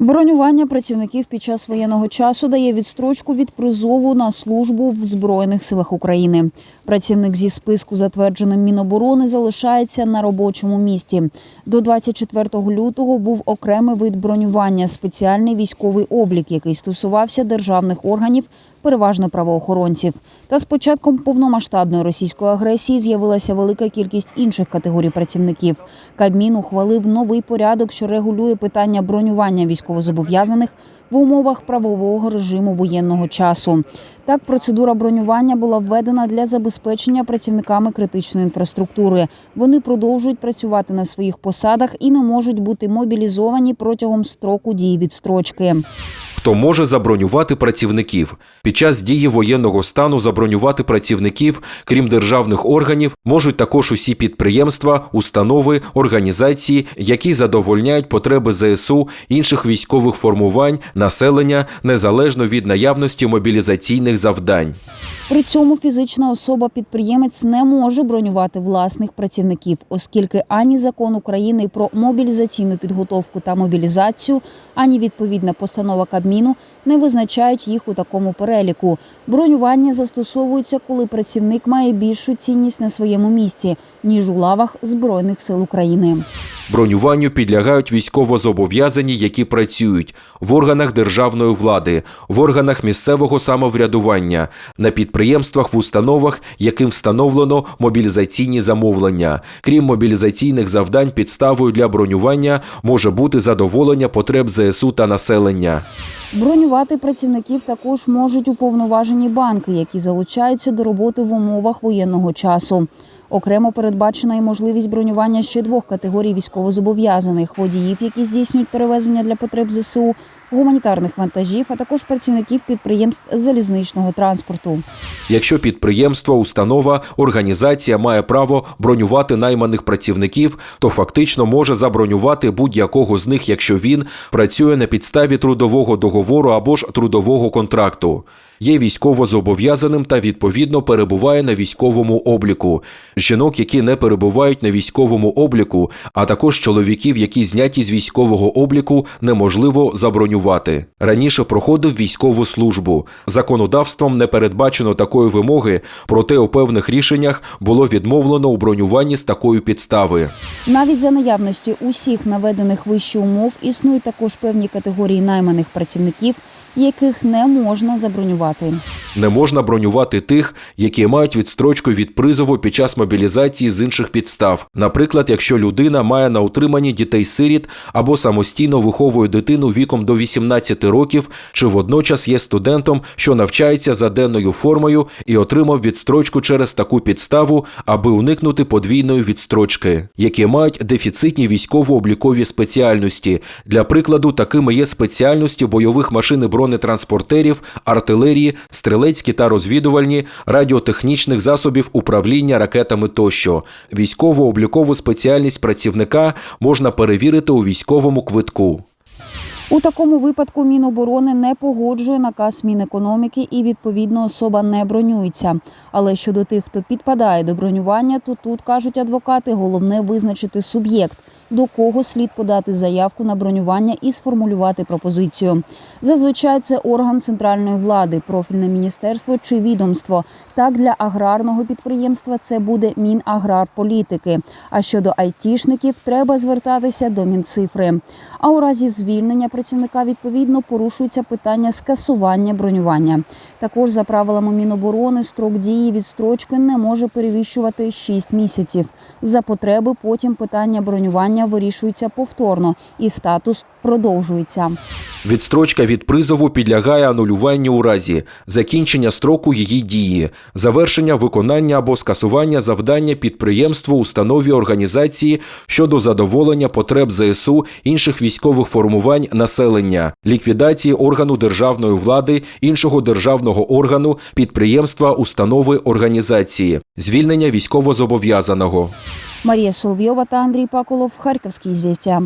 Бронювання працівників під час воєнного часу дає відстрочку від призову на службу в Збройних силах України. Працівник зі списку, затвердженим Міноборони, залишається на робочому місці. До 24 лютого був окремий вид бронювання спеціальний військовий облік, який стосувався державних органів, переважно правоохоронців. Та з початком повномасштабної російської агресії з'явилася велика кількість інших категорій працівників. Кабмін ухвалив новий порядок, що регулює питання бронювання військовозобов'язаних в умовах правового режиму воєнного часу. Так, процедура бронювання була введена для забезпечення працівниками критичної інфраструктури. Вони продовжують працювати на своїх посадах і не можуть бути мобілізовані протягом строку дії відстрочки. Хто може забронювати працівників під час дії воєнного стану забронювати працівників, крім державних органів, можуть також усі підприємства, установи, організації, які задовольняють потреби ЗСУ, інших військових формувань, населення незалежно від наявності мобілізаційних завдань. При цьому фізична особа-підприємець не може бронювати власних працівників, оскільки ані закон України про мобілізаційну підготовку та мобілізацію, ані відповідна постанова Кабміну не визначають їх у такому переліку. Бронювання застосовується, коли працівник має більшу цінність на своєму місці ніж у лавах Збройних сил України. Бронюванню підлягають військовозобов'язані, які працюють в органах державної влади, в органах місцевого самоврядування, на підприємствах в установах, яким встановлено мобілізаційні замовлення. Крім мобілізаційних завдань, підставою для бронювання може бути задоволення потреб ЗСУ та населення. Бронювати працівників також можуть уповноважені банки, які залучаються до роботи в умовах воєнного часу. Окремо передбачена і можливість бронювання ще двох категорій військовозобов'язаних. Водіїв, які здійснюють перевезення для потреб ЗСУ, гуманітарних вантажів, а також працівників підприємств залізничного транспорту. Якщо підприємство, установа, організація має право бронювати найманих працівників, то фактично може забронювати будь-якого з них, якщо він працює на підставі трудового договору або ж трудового контракту. Є військовозобов'язаним та відповідно перебуває на військовому обліку. Жінок, які не перебувають на військовому обліку, а також чоловіків, які зняті з військового обліку, неможливо забронювати. Раніше проходив військову службу. Законодавством не передбачено такої вимоги, проте у певних рішеннях було відмовлено у бронюванні з такої підстави. Навіть за наявності усіх наведених вище умов існують також певні категорії найманих працівників, яких не можна забронювати. Не можна бронювати тих, які мають відстрочку від призову під час мобілізації з інших підстав. Наприклад, якщо людина має на утриманні дітей-сиріт або самостійно виховує дитину віком до 18 років, чи водночас є студентом, що навчається за денною формою і отримав відстрочку через таку підставу, аби уникнути подвійної відстрочки, які мають дефіцитні військово-облікові спеціальності. Для прикладу, такими є спеціальності бойових машин бронетранспортерів, артилерії, стрілецькі та розвідувальні, радіотехнічних засобів управління ракетами тощо. Військово-облікову спеціальність працівника можна перевірити у військовому квитку. У такому випадку Міноборони не погоджує наказ Мінекономіки і відповідно особа не бронюється. Але щодо тих, хто підпадає до бронювання, то тут кажуть адвокати, головне визначити суб'єкт, до кого слід подати заявку на бронювання і сформулювати пропозицію. Зазвичай це орган центральної влади, профільне міністерство чи відомство. Так для аграрного підприємства це буде Мінаграрполітики. А щодо айтішників, треба звертатися до Мінцифри. А у разі звільнення працівника відповідно порушується питання скасування бронювання. Також за правилами Міноборони строк дії відстрочки не може перевищувати 6 місяців. За потреби потім питання бронювання вирішується повторно, і статус продовжується. Відстрочка від призову підлягає анулюванню у разі закінчення строку її дії, завершення виконання або скасування завдання підприємству, установі організації щодо задоволення потреб ЗСУ інших військових формувань населення, ліквідації органу державної влади, іншого державного органу, підприємства, установи організації, звільнення військовозобов'язаного. Марія Соловйова та Андрій Паколов. Харківські звістя.